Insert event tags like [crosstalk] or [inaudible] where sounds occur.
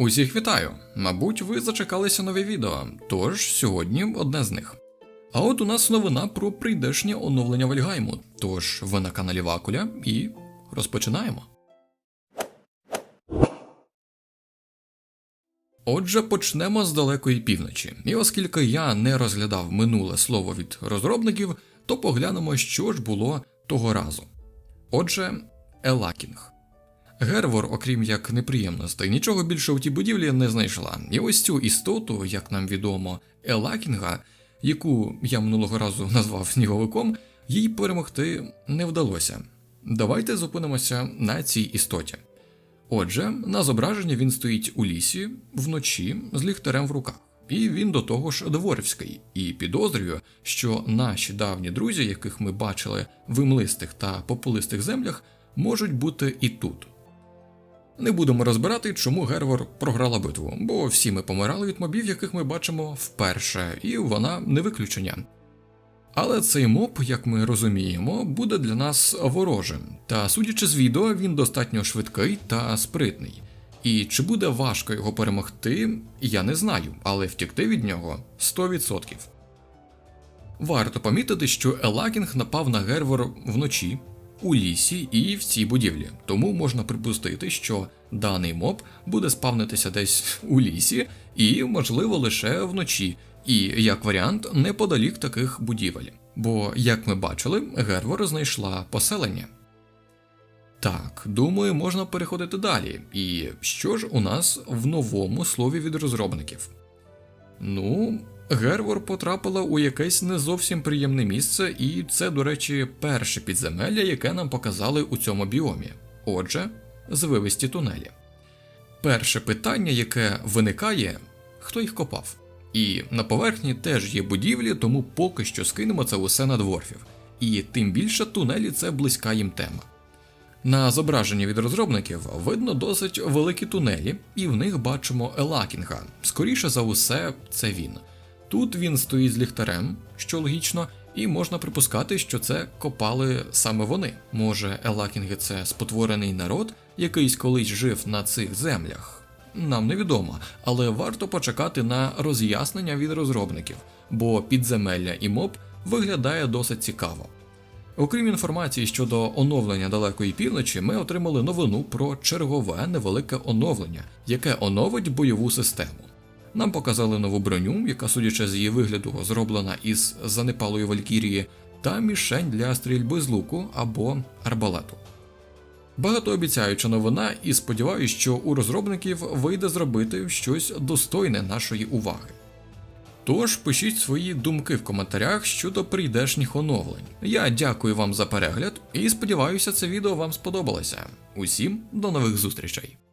Усіх вітаю! Мабуть, ви зачекалися нове відео, тож сьогодні одне з них. А от у нас новина про прийдешнє оновлення Вальгайму. Тож ви на каналі Вакуля і розпочинаємо. Отже, почнемо з далекої півночі. І оскільки я не розглядав минуле слово від розробників, то поглянемо, що ж було того разу. Отже, Елакінг. Гервор, окрім як неприємностей, нічого більше у тій будівлі не знайшла. І ось цю істоту, як нам відомо, Елакінга, яку я минулого разу [laughs] назвав сніговиком, їй перемогти не вдалося. Давайте зупинимося на цій істоті. Отже, на зображенні він стоїть у лісі вночі з ліхтарем в руках. І він до того ж дворівський, і підозрюю, що наші давні друзі, яких ми бачили в імлистих та популистих землях, можуть бути і тут. Не будемо розбирати, чому Гервор програла битву, бо всі ми помирали від мобів, яких ми бачимо вперше, і вона не виключення. Але цей моб, як ми розуміємо, буде для нас ворожим, та судячи з відео, він достатньо швидкий та спритний. І чи буде важко його перемогти, я не знаю, але втікти від нього 100%. Варто помітити, що Елакінг напав на Гервор вночі, у лісі і в цій будівлі, тому можна припустити, що даний моб буде спавнитися десь у лісі і, можливо, лише вночі, і як варіант неподалік таких будівель. Бо, як ми бачили, Гервор знайшла поселення. Так, думаю, можна переходити далі. І що ж у нас в новому слові від розробників? Ну, Гервор потрапила у якесь не зовсім приємне місце, і це, до речі, перше підземелля, яке нам показали у цьому біомі. Отже, звивисті тунелі. Перше питання, яке виникає, хто їх копав? І на поверхні теж є будівлі, тому поки що скинемо це усе на дворфів. І тим більше тунелі це близька їм тема. На зображенні від розробників видно досить великі тунелі, і в них бачимо Елакінга. Скоріше за усе, це він. Тут він стоїть з ліхтарем, що логічно, і можна припускати, що це копали саме вони. Може, Елакінги це спотворений народ, якийсь колись жив на цих землях. Нам невідомо, але варто почекати на роз'яснення від розробників, бо підземелля і моб виглядає досить цікаво. Окрім інформації щодо оновлення далекої півночі, ми отримали новину про чергове невелике оновлення, яке оновить бойову систему. Нам показали нову броню, яка, судячи з її вигляду, зроблена із занепалої валькірії, та мішень для стрільби з луку або арбалету. Багатообіцяюча новина, і сподіваюся, що у розробників вийде зробити щось достойне нашої уваги. Тож пишіть свої думки в коментарях щодо прийдешніх оновлень. Я дякую вам за перегляд і сподіваюся, це відео вам сподобалося. Усім до нових зустрічей!